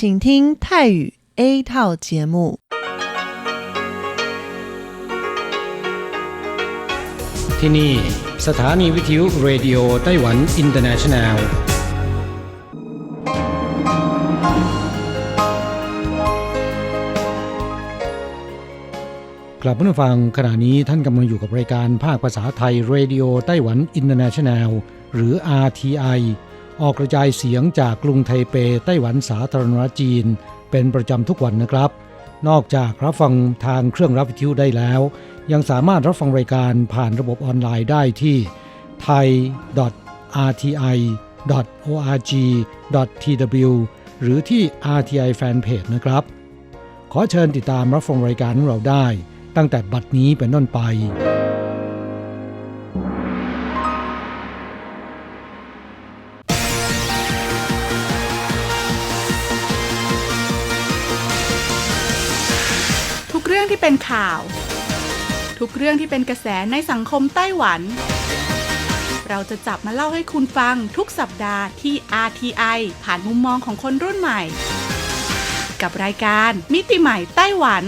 请听泰语 A 套节目。ที่นี่สถานีวิทยุเรดิโอไต้หวันอินเตอร์เนชันแนลกลับมาฟังขณะนี้ท่านกำลังอยู่กับรายการภาคภาษาไทยเรดิโอไต้หวันอินเตอร์เนชันแนลหรือ RTI ออกกระจายเสียงจากกรุงไทเปไต้หวันสาธารณรัฐจีน เป็นประจำทุกวันนะครับ นอกจากรับฟังทางเครื่องรับวิทยุได้แล้ว ยังสามารถรับฟังรายการผ่านระบบออนไลน์ได้ที่ thai.rti.org.tw หรือที่ RTI Fanpage นะครับ ขอเชิญติดตามรับฟังรายการของเราได้ ตั้งแต่บัดนี้เป็นต้นไป ที่เป็นข่าว ทุกเรื่องที่เป็นกระแสในสังคมไต้หวัน เราจะจับมาเล่าให้คุณฟังทุกสัปดาห์ที่ RTI ผ่านมุมมองของคนรุ่นใหม่ กับรายการมิติใหม่ไต้หวัน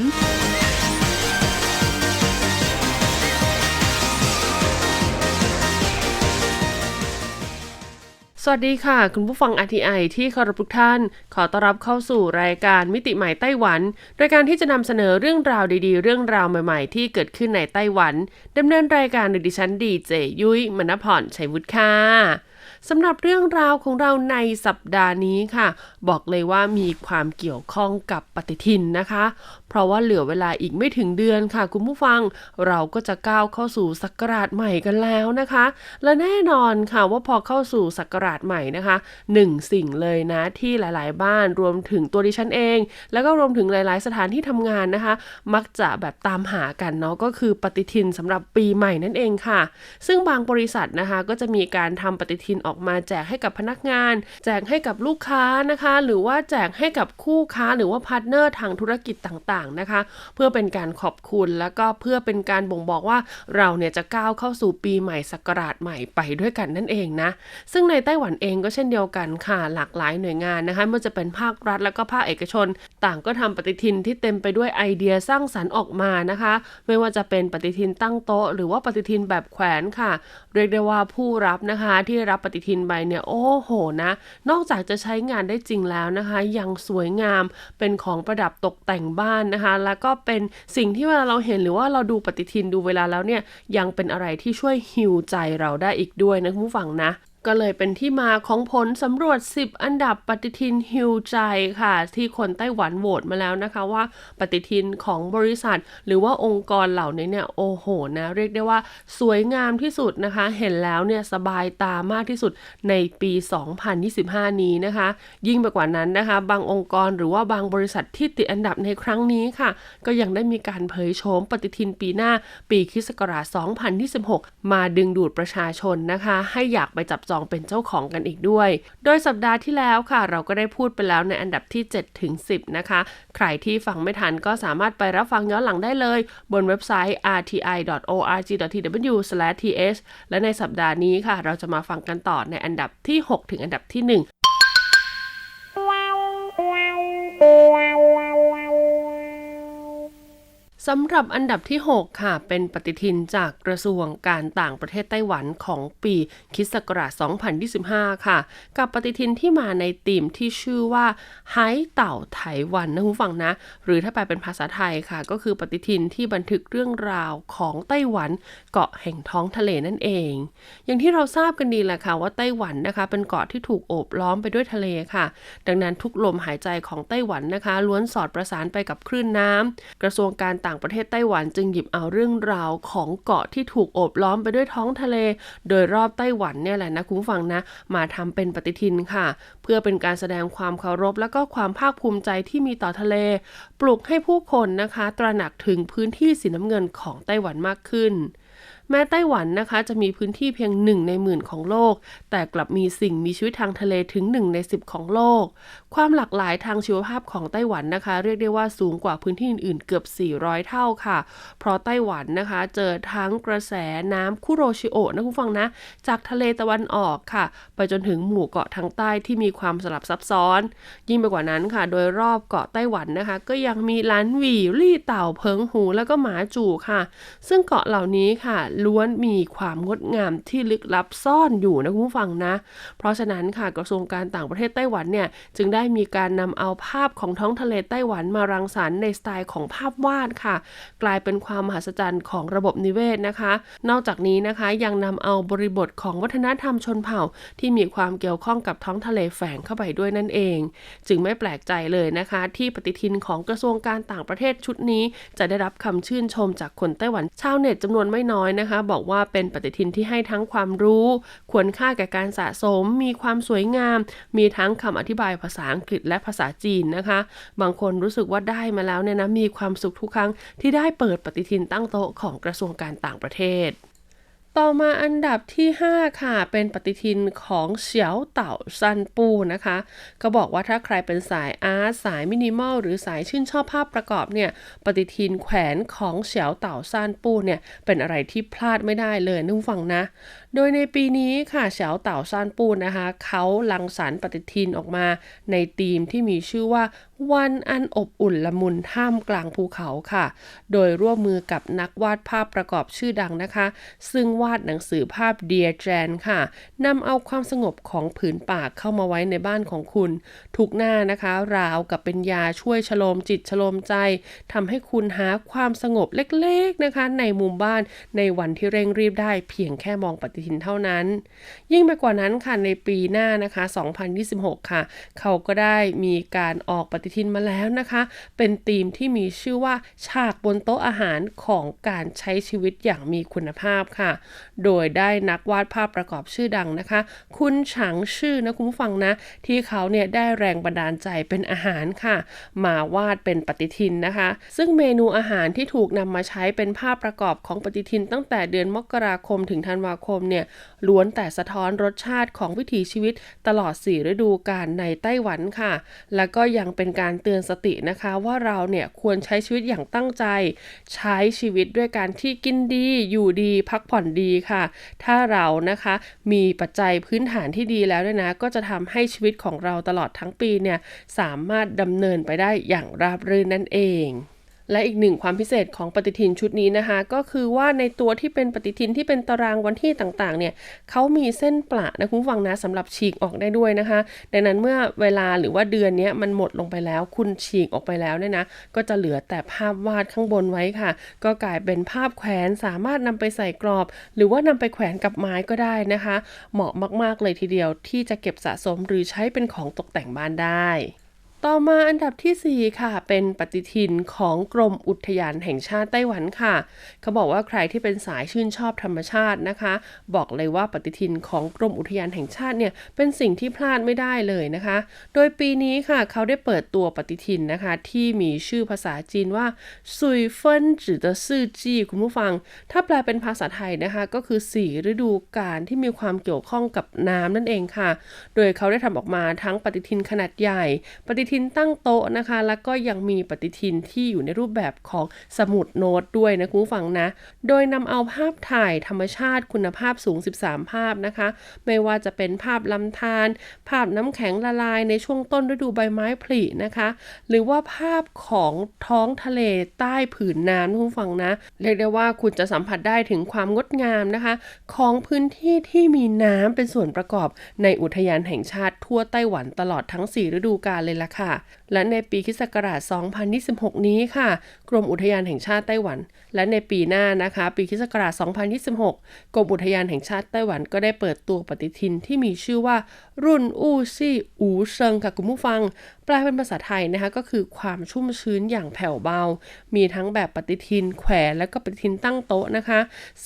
สวัสดีค่ะ คุณผู้ฟัง RTI ที่เคารพทุกท่าน ขอต้อนรับเข้าสู่รายการมิติใหม่ไต้หวันรายการที่จะนำเสนอเรื่องราวดีๆ เรื่องราวใหม่ๆ ที่เกิดขึ้นในไต้หวันดำเนินรายการโดยดิฉันดีเจยุ้ยมณพรชัยวุฒิค่ะสำหรับเรื่องราวของเราในสัปดาห์นี้ค่ะ บอกเลยว่ามีความเกี่ยวข้องกับปฏิทินนะคะ เพราะว่าเหลือเวลาอีกไม่ถึงเดือนค่ะคุณผู้ฟัง เราก็จะก้าวเข้าสู่ศักราชใหม่กันแล้วนะคะ และแน่นอนค่ะว่าพอเข้าสู่ศักราชใหม่นะคะหนึ่งสิ่งเลยนะที่หลาย ๆ บ้านรวมถึงตัวดิฉันเอง แล้วก็รวมถึงหลาย ๆ สถานที่ทำงานนะคะ มักจะแบบตามหากันเนาะก็คือปฏิทินสำหรับปีใหม่นั่นเองค่ะ ซึ่งบางบริษัทนะคะก็จะมีการทำปฏิทินออกมาแจกให้กับพนักงาน แจกให้กับลูกค้านะคะ หรือว่าแจกให้กับคู่ค้าหรือว่าพาร์ทเนอร์ทางธุรกิจต่างๆนะคะ เพื่อเป็นการขอบคุณแล้วก็เพื่อเป็นการบ่งบอกว่าเราเนี่ยจะก้าวเข้าสู่ปีใหม่ศักราชใหม่ไปด้วยกันนั่นเองนะ ซึ่งในไต้หวันเองก็เช่นเดียวกันค่ะหลากหลายหน่วยงานนะคะไม่ว่าจะเป็นภาครัฐ แล้วก็ภาคเอกชน ต่างก็ทำปฏิทินที่เต็มไปด้วยไอเดียสร้างสรรค์ออกมานะคะ ไม่ว่าจะเป็นปฏิทินตั้งโต๊ะ หรือว่าปฏิทินแบบแขวนค่ะ เรียกได้ว่าผู้รับนะคะที่รับปฏิทินใบเนี่ยโอ้โหนะ นอกจากจะใช้งานได้จริงแล้วนะคะ ยังสวยงามเป็นของประดับตกแต่งบ้านนะคะ แล้วก็เป็นสิ่งที่เวลาเราเห็นหรือว่าเราดูปฏิทินดูเวลาแล้วเนี่ยยังเป็นอะไรที่ช่วยฮิวใจเราได้อีกด้วยนะคุณผู้ฟังนะ ก็เลยเป็นที่มาของผลสำรวจ 10 อันดับปฏิทินฮิวใจค่ะ ที่คนไต้หวันโหวตมาแล้วนะคะว่าปฏิทินของบริษัท หรือว่าองค์กรเหล่านี้เนี่ยโอ้โหนะเรียกได้ว่าสวยงามที่สุดนะคะ เห็นแล้วเนี่ยสบายตามากที่สุดในปี 2025 นี้นะคะ ยิ่งไปกว่านั้นนะคะ บางองค์กรหรือว่าบางบริษัทที่ติดอันดับในครั้งนี้ค่ะ ก็ยังได้มีการเผยโฉมปฏิทินปีหน้าปีคริสต์ศักราช2026 มาดึงดูดประชาชนนะคะ ให้อยากไปจับจองเป็นเจ้าของกันอีกด้วย โดยสัปดาห์ที่แล้วค่ะ เราก็ได้พูดไปแล้วในอันดับที่7ถึง10 นะคะ ใครที่ฟังไม่ทันก็สามารถไปรับฟังย้อนหลังได้เลย บนเว็บไซต์ rti.org.tw/th และในสัปดาห์นี้ค่ะ เราจะมาฟังกันต่อในอันดับที่ 6 ถึงอันดับที่ 1 สำหรับอันดับที่ 6 ค่ะ เป็นปฏิทินจากกระทรวงการต่างประเทศไต้หวันของปีคริสต์ศักราช2025 ค่ะ กับปฏิทินที่มาในธีมที่ชื่อว่าไฮเต่าไต้หวันนะคุณฟังนะ หรือถ้าแปลเป็นภาษาไทยค่ะ ก็คือปฏิทินที่บันทึกเรื่องราวของไต้หวันเกาะแห่งท้องทะเลนั่นเอง อย่างที่เราทราบกันดีแหละค่ะว่าไต้หวันนะคะ เป็นเกาะที่ถูกโอบล้อมไปด้วยทะเลค่ะ ดังนั้นทุกลมหายใจของไต้หวันนะคะ ล้วนสอดประสานไปกับคลื่นน้ำกระทรวงการต่างประเทศไต้หวันจึงหยิบเอาเรื่องราวของเกาะที่ถูกโอบล้อมไปด้วยท้องทะเล โดยรอบไต้หวันเนี่ยแหละนะคุณฟังนะ มาทำเป็นปฏิทินค่ะ เพื่อเป็นการแสดงความเคารพและก็ความภาคภูมิใจที่มีต่อทะเล ปลุกให้ผู้คนนะคะ ตระหนักถึงพื้นที่สีน้ำเงินของไต้หวันมากขึ้น แม้ไต้หวันนะคะจะมีพื้นที่เพียงหนึ่งในหมื่นของโลก แต่กลับมีสิ่งมีชีวิตทางทะเลถึง1ใน10ของโลก ความหลากหลายทางชีวภาพของไต้หวันนะคะ เรียกได้ว่าสูงกว่าพื้นที่อื่นๆ เกือบ 400 เท่าค่ะ เพราะไต้หวันนะคะเจอทั้งกระแสน้ำคุโรชิโอะนะคุณฟังนะ จากทะเลตะวันออกค่ะ ไปจนถึงหมู่เกาะทางใต้ที่มีความสลับซับซ้อน ยิ่งไปกว่านั้นค่ะ โดยรอบเกาะไต้หวันนะคะ ก็ยังมีล้านวีลี่เต่าเพิงหู แล้วก็หมาจู่ค่ะ ซึ่งเกาะเหล่านี้ค่ะล้วนมีความงดงามที่ลึกลับซ่อนอยู่นะคุณผู้ฟังนะ เพราะฉะนั้นค่ะกระทรวงการต่างประเทศไต้หวันเนี่ยจึงได้มีการนำเอาภาพของท้องทะเลไต้หวันมารังสรรค์ในสไตล์ของภาพวาดค่ะ กลายเป็นความมหัศจรรย์ของระบบนิเวศนะคะ นอกจากนี้นะคะยังนำเอาบริบทของวัฒนธรรมชนเผ่า ที่มีความเกี่ยวข้องกับท้องทะเลแฝงเข้าไปด้วยนั่นเอง จึงไม่แปลกใจเลยนะคะ ที่ปฏิทินของกระทรวงการต่างประเทศชุดนี้ จะได้รับคำชื่นชมจากคนไต้หวันชาวเน็ตจำนวนไม่น้อยนะคะ บอกว่าเป็นปฏิทินที่ให้ทั้งความรู้ ควรค่าแก่การสะสม มีความสวยงาม มีทั้งคำอธิบายภาษาอังกฤษและภาษาจีนนะคะ บางคนรู้สึกว่าได้มาแล้วเนี่ยนะมีความสุขทุกครั้งที่ได้เปิดปฏิทินตั้งโต๊ะของกระทรวงการต่างประเทศ ต่อมาอันดับที่ 5 ค่ะ เป็นปฏิทินของเฉียวเต่าซันปูนะคะ ก็บอกว่าถ้าใครเป็นสายอาร์ตสายมินิมอลหรือสายชื่นชอบภาพประกอบเนี่ยปฏิทินแขวนของเฉียวเต่าซันปูเนี่ยเป็นอะไรที่พลาดไม่ได้เลยนุ่ฟังนะ โดยในปีนี้ค่ะเฉียวเต่าซานปูนะคะ เขาลังสรรค์ปฏิทินออกมาในธีมที่มีชื่อว่าวันอันอบอุ่นละมุนท่ามกลางภูเขาค่ะ โดยร่วมมือกับนักวาดภาพประกอบชื่อดังนะคะ ซึ่งวาดหนังสือภาพเดียแจนค่ะนำเอาความสงบของผืนป่าเข้ามาไว้ในบ้านของคุณ ทุกหน้านะคะ ราวกับเป็นยาช่วยชโลมจิตชโลมใจทำให้คุณหาความสงบเล็กๆนะคะ ในมุมบ้านในวันที่เร่งรีบได้เพียงแค่มองปฏิทินเท่านั้น ยิ่งไปกว่านั้นค่ะในปีหน้านะคะ 2026 ค่ะ เขาก็ได้มีการออกปฏิทินมาแล้วนะคะ เป็นธีมที่มีชื่อว่าฉากบนโต๊ะอาหารของการใช้ชีวิตอย่างมีคุณภาพค่ะโดยได้นักวาดภาพประกอบชื่อดังนะคะ คุณฉางชื่อนะคุณผู้ฟังนะ ที่เขาเนี่ยได้แรงบันดาลใจเป็นอาหารค่ะ มาวาดเป็นปฏิทินนะคะ ซึ่งเมนูอาหารที่ถูกนำมาใช้เป็นภาพประกอบของปฏิทิน ตั้งแต่เดือนมกราคมถึงธันวาคมเนี่ยล้วนแต่สะท้อนรสชาติของวิถีชีวิตตลอด 4 ฤดูกาลในไต้หวันค่ะ แล้วก็ยังเป็นการเตือนสตินะคะ ว่าเราเนี่ยควรใช้ชีวิตอย่างตั้งใจ ใช้ชีวิตด้วยการที่กินดี อยู่ดี พักผ่อนดีค่ะ ถ้าเรานะคะมีปัจจัยพื้นฐานที่ดีแล้วเนี่ยนะ ก็จะทำให้ชีวิตของเราตลอดทั้งปีเนี่ยสามารถดำเนินไปได้อย่างราบรื่นนั่นเอง และอีกหนึ่งความพิเศษของปฏิทินชุดนี้นะคะ ก็คือว่าในตัวที่เป็นปฏิทินที่เป็นตารางวันที่ต่างๆ เนี่ยเขามีเส้นประนะคุณฟังนะสำหรับฉีกออกได้ด้วยนะคะ ดังนั้นเมื่อเวลาหรือว่าเดือนนี้มันหมดลงไปแล้ว คุณฉีกออกไปแล้วเนี่ยนะก็จะเหลือแต่ภาพวาดข้างบนไว้ค่ะ ก็กลายเป็นภาพแขวนสามารถนำไปใส่กรอบ หรือว่านำไปแขวนกับไม้ก็ได้นะคะ เหมาะมากๆเลยทีเดียวที่จะเก็บสะสมหรือใช้เป็นของตกแต่งบ้านได้ ต่อมาอันดับทีสี่ 4 ค่ะ เป็นปฏิทินของกรมอุทยานแห่งชาติไต้หวันค่ะ เขาบอกว่าใครที่เป็นสายชื่นชอบธรรมชาตินะคะ บอกเลยว่าปฏิทินของกรมอุทยานแห่งชาติเนี่ยเป็นสิ่งที่พลาดไม่ได้เลยนะคะ โดยปีนี้ค่ะเขาได้เปิดตัวปฏิทินนะคะ ที่มีชื่อภาษาจีนว่าซุยเฟินจือเตอซื่อจีคุณผู้ฟัง ถ้าแปลเป็นภาษาไทยนะคะ ก็คือสี่ฤดูกาลที่มีความเกี่ยวข้องกับน้ำนั่นเองค่ะ โดยเขาได้ทำออกมาทั้งปฏิทินขนาดใหญ่ ปฏิทินทินตั้งโต๊ะนะคะ แล้วก็ยังมีปฏิทินที่อยู่ในรูปแบบของสมุดโน้ตด้วยนะคุณผู้ฟังนะ โดยนำเอาภาพถ่ายธรรมชาติคุณภาพสูง 13 ภาพนะคะ ไม่ว่าจะเป็นภาพลำธาร ภาพน้ำแข็งละลายในช่วงต้นฤดูใบไม้ผลินะคะ หรือว่าภาพของท้องทะเลใต้ผืนน้ำคุณผู้ฟังนะ เรียกได้ว่าคุณจะสัมผัสได้ถึงความงดงามนะคะ ของพื้นที่ที่มีน้ำเป็นส่วนประกอบในอุทยานแห่งชาติทั่วไต้หวันตลอดทั้ง 4 ฤดูกาลเลยล่ะค่ะและในปีคศักราช 2026 นี้ค่ะ กรมอุทยานแห่งชาติไต้หวัน และในปีหน้านะคะ ปีคศักราช 2026 กรมอุทยานแห่งชาติไต้หวันก็ได้เปิดตัวปฏิทินที่มีชื่อว่ารุ่นอู้ซี่อูเซิงค่ะคุณผู้ฟัง แปลเป็นภาษาไทยนะคะก็คือความชุ่มชื้นอย่างแผ่วเบา มีทั้งแบบปฏิทินแขวนและก็ปฏิทินตั้งโต๊ะนะคะ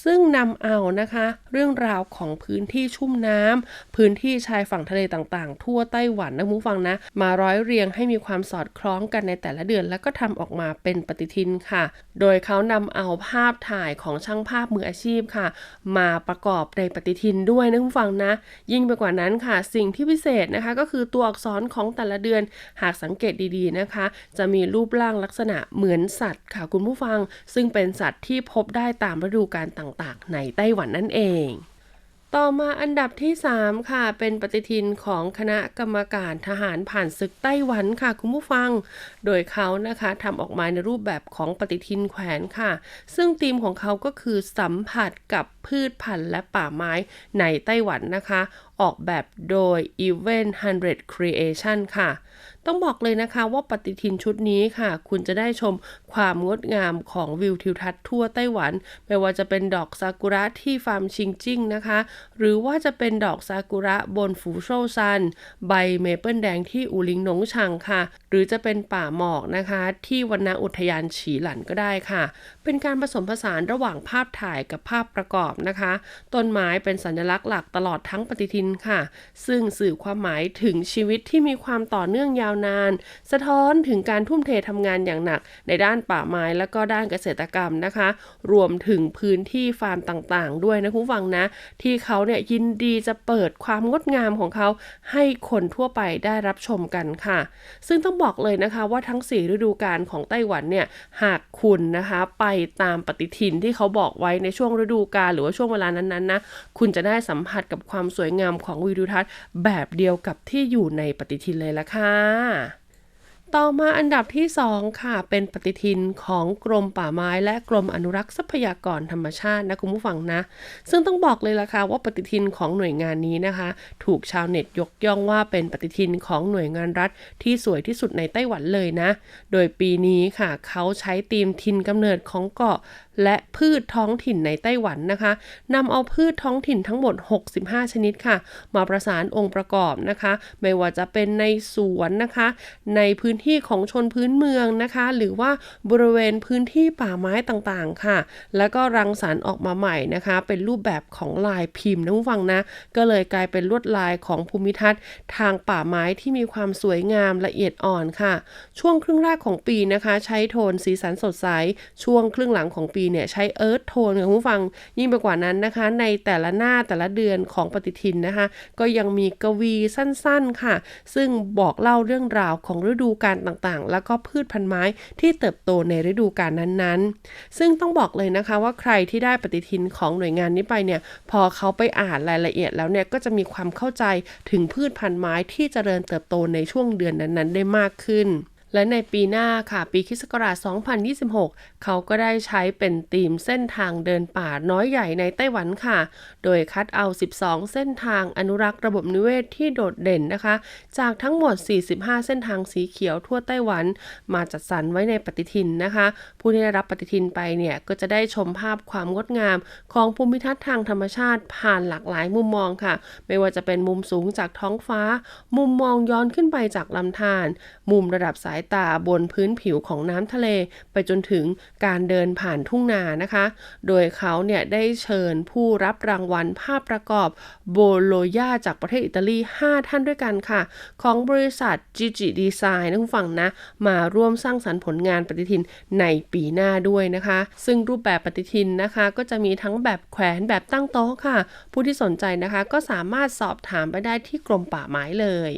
ซึ่งนำเอานะคะ เรื่องราวของพื้นที่ชุ่มน้ำพื้นที่ชายฝั่งทะเลต่างๆ ทั่วไต้หวันนะคุณผู้ฟังนะ มาร้อยเรียงให้มีความสอดคล้องกันในแต่ละเดือน แล้วก็ทำออกมาเป็นปฏิทินค่ะ โดยเขานำเอาภาพถ่ายของช่างภาพมืออาชีพค่ะ มาประกอบในปฏิทินด้วยนะคุณฟังนะ ยิ่งไปกว่านั้นค่ะสิ่งที่พิเศษนะคะก็คือตัวอักษรของแต่ละเดือนหากสังเกตดีๆนะคะ จะมีรูปร่างลักษณะเหมือนสัตว์ค่ะคุณผู้ฟัง ซึ่งเป็นสัตว์ที่พบได้ตามฤดูกาลต่างๆ ในไต้หวันนั่นเองต่อมาอันดับที่ 3 ค่ะ เป็นปฏิทินของคณะกรรมการทหารผ่านศึกไต้หวันค่ะ คุณผู้ฟัง โดยเขานะคะทำออกมาในรูปแบบของปฏิทินแขวนค่ะ ซึ่งธีมของเขาก็คือสัมผัสกับพืชพันธุ์และป่าไม้ในไต้หวันนะคะ ออกแบบโดย Event 100 Creation ค่ะ ต้องบอกเลยนะคะว่าปฏิทินชุดนี้ค่ะ คุณจะได้ชมความงดงามของวิวทิวทัศน์ทั่วไต้หวัน ไม่ว่าจะเป็นดอกซากุระที่ฟาร์มชิงจิ้งนะคะ หรือว่าจะเป็นดอกซากุระบนฟูโชซัน ใบเมเปิลแดงที่อูลิงหนงชังค่ะ หรือจะเป็นป่าหมอกนะคะ ที่วันนาอุทยานฉีหลันก็ได้ค่ะ เป็นการผสมผสานระหว่างภาพถ่ายกับภาพประกอบนะคะ ต้นไม้เป็นสัญลักษณ์หลักตลอดทั้งปฏิทินค่ะ ซึ่งสื่อความหมายถึงชีวิตที่มีความต่อเนื่องยาวนาน สะท้อนถึงการทุ่มเททำงานอย่างหนัก ในด้านป่าไม้และก็ด้านเกษตรกรรมนะคะ รวมถึงพื้นที่ฟาร์มต่างๆ ด้วยนะคุณฟังนะ ที่เขาเนี่ยยินดีจะเปิดความงดงามของเขาให้คนทั่วไปได้รับชมกันค่ะ ซึ่งต้องบอกเลยนะคะว่าทั้ง 4 ฤดูกาลของไต้หวันเนี่ยหากคุณนะคะไปตามปฏิทินที่เขาบอกไว้ในช่วงฤดูกาลหรือว่าช่วงเวลานั้นๆนะคุณจะได้สัมผัสกับความสวยงามของวิวทัศน์แบบเดียวกับที่อยู่ในปฏิทินเลยละค่ะต่อมาอันดับที่ 2 ค่ะ เป็นปฏิทินของกรมป่าไม้และกรมอนุรักษ์ทรัพยากรธรรมชาตินะคุณผู้ฟังนะ ซึ่งต้องบอกเลยล่ะค่ะว่าปฏิทินของหน่วยงานนี้นะคะ ถูกชาวเน็ตยกย่องว่าเป็นปฏิทินของหน่วยงานรัฐที่สวยที่สุดในไต้หวันเลยนะ โดยปีนี้ค่ะ เขาใช้ธีมทินกำเนิดของเกาะ และพืชท้องถิ่นในไต้หวันนะคะนำเอาพืชท้องถิ่นทั้งหมด 65 ชนิดค่ะ มาประสานองค์ประกอบนะคะ ไม่ว่าจะเป็นในสวนนะคะ ในพื้นที่ของชนพื้นเมืองนะคะ หรือว่าบริเวณพื้นที่ป่าไม้ต่างๆค่ะ แล้วก็รังสรรค์ออกมาใหม่นะคะ เป็นรูปแบบของลายพิมพ์นะคุณฟังนะ ก็เลยกลายเป็นลวดลายของภูมิทัศน์ ทางป่าไม้ที่มีความสวยงามละเอียดอ่อนค่ะ ช่วงครึ่งแรกของปีนะคะ ใช้โทนสีสันสดใส ช่วงครึ่งหลังของปีเนี่ยใช้เอิร์ธโทนค่ะคุณผู้ฟังยิ่งไปกว่านั้นนะคะ ในแต่ละหน้าแต่ละเดือนของปฏิทินนะคะ ก็ยังมีกวีสั้นๆค่ะ ซึ่งบอกเล่าเรื่องราวของฤดูกาลต่างๆ แล้วก็พืชพันธุ์ไม้ที่เติบโตในฤดูกาลนั้นๆ ซึ่งต้องบอกเลยนะคะว่าใครที่ได้ปฏิทินของหน่วยงานนี้ไปเนี่ยพอเขาไปอ่านรายละเอียดแล้วเนี่ยก็จะมีความเข้าใจถึงพืชพันธุ์ไม้ที่เจริญเติบโตในช่วงเดือนนั้นๆ ได้มากขึ้น และในปีหน้าค่ะปีคิศกราช2026 เขาก็ได้ใช้เป็นธีมเส้นทางเดินป่าน้อยใหญ่ในไต้หวันค่ะ โดยคัดเอา 12 เส้นทางอนุรักษ์ระบบนิเวศที่โดดเด่นนะคะ จากทั้งหมด 45 เส้นทางสีเขียวทั่วไต้หวัน มาจัดสรรไว้ในปฏิทินนะคะ ผู้ที่ได้รับปฏิทินไปเนี่ยก็จะได้ชมภาพความงดงามของภูมิทัศน์ทางธรรมชาติผ่านหลากหลายมุมมองค่ะ ไม่ว่าจะเป็นมุมสูงจากท้องฟ้า มุมมองย้อนขึ้นไปจากลำธารมุมระดับสายตาบนพื้นผิวของน้ำทะเล ไปจนถึงการเดินผ่านทุ่งนานะคะ โดยเขาเนี่ยได้เชิญผู้รับรางวัลภาพประกอบโบโลยาจากประเทศอิตาลี 5 ท่านด้วยกันค่ะ ของบริษัท Gigi Design นะคุณฟังนะ มาร่วมสร้างสรรค์ผลงานปฏิทินในปีหน้าด้วยนะคะ ซึ่งรูปแบบปฏิทินนะคะ ก็จะมีทั้งแบบแขวนแบบตั้งโต๊ะค่ะ ผู้ที่สนใจนะคะก็สามารถสอบถามไปได้ที่กรมป่าไม้เลย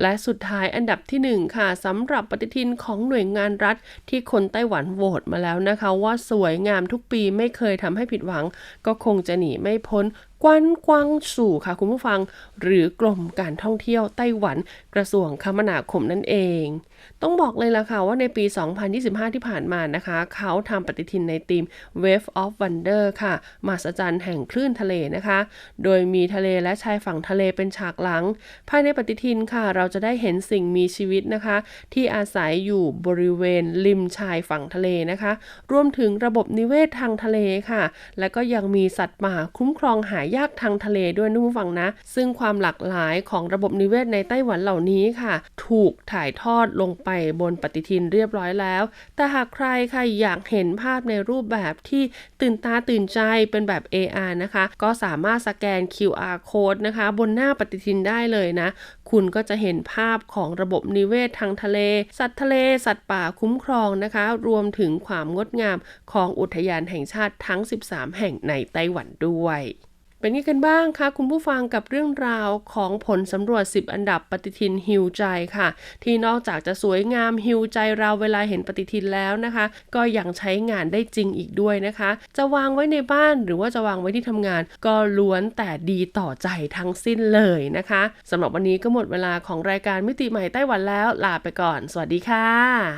และสุดท้ายอันดับที่ 1 ค่ะสำหรับปฏิทินของหน่วยงานรัฐที่คนไต้หวันโหวตมาแล้วนะคะ ว่าสวยงามทุกปีไม่เคยทำให้ผิดหวัง ก็คงจะหนีไม่พ้น กวนกวางสู่ค่ะคุณผู้ฟัง หรือกรมการท่องเที่ยวไต้หวันกระทรวงคมนาคมนั่นเอง ต้องบอกเลยล่ะค่ะว่าในปี 2025 ที่ผ่านมานะคะ เขาทำปฏิทินในธีม Wave of Wonder ค่ะมหัศจรรย์แห่งคลื่นทะเลนะคะ โดยมีทะเลและชายฝั่งทะเลเป็นฉากหลัง ภายในปฏิทินค่ะ เราจะได้เห็นสิ่งมีชีวิตนะคะ ที่อาศัยอยู่บริเวณริมชายฝั่งทะเลนะคะ รวมถึงระบบนิเวศทางทะเลค่ะ และก็ยังมีสัตว์ป่าคุ้มครองหายายากทางทะเลด้วยนะผู้ฟังนะ ซึ่งความหลากหลายของระบบนิเวศในไต้หวันเหล่านี้ค่ะ ถูกถ่ายทอดลงไปบนปฏิทินเรียบร้อยแล้ว แต่หากใครค่ะอยากเห็นภาพในรูปแบบที่ตื่นตาตื่นใจเป็นแบบ AR นะคะ ก็สามารถสแกน QR code นะคะ บนหน้าปฏิทินได้เลยนะ คุณก็จะเห็นภาพของระบบนิเวศทางทะเล สัตว์ทะเล สัตว์ป่าคุ้มครองนะคะ รวมถึงความงดงามของอุทยานแห่งชาติทั้ง 13 แห่งในไต้หวันด้วย เป็นยังไงกันบ้างคะคุณผู้ฟังกับเรื่องราวของผลสำรวจ 10 อันดับปฏิทินฮิวใจค่ะ ที่นอกจากจะสวยงามฮิวใจเราเวลาเห็นปฏิทินแล้วนะคะ ก็ยังใช้งานได้จริงอีกด้วยนะคะ จะวางไว้ในบ้านหรือว่าจะวางไว้ที่ทำงาน ก็ล้วนแต่ดีต่อใจทั้งสิ้นเลยนะคะสำหรับวันนี้ก็หมดเวลาของรายการมิติใหม่ไต้หวันแล้วลาไปก่อน สวัสดีค่ะ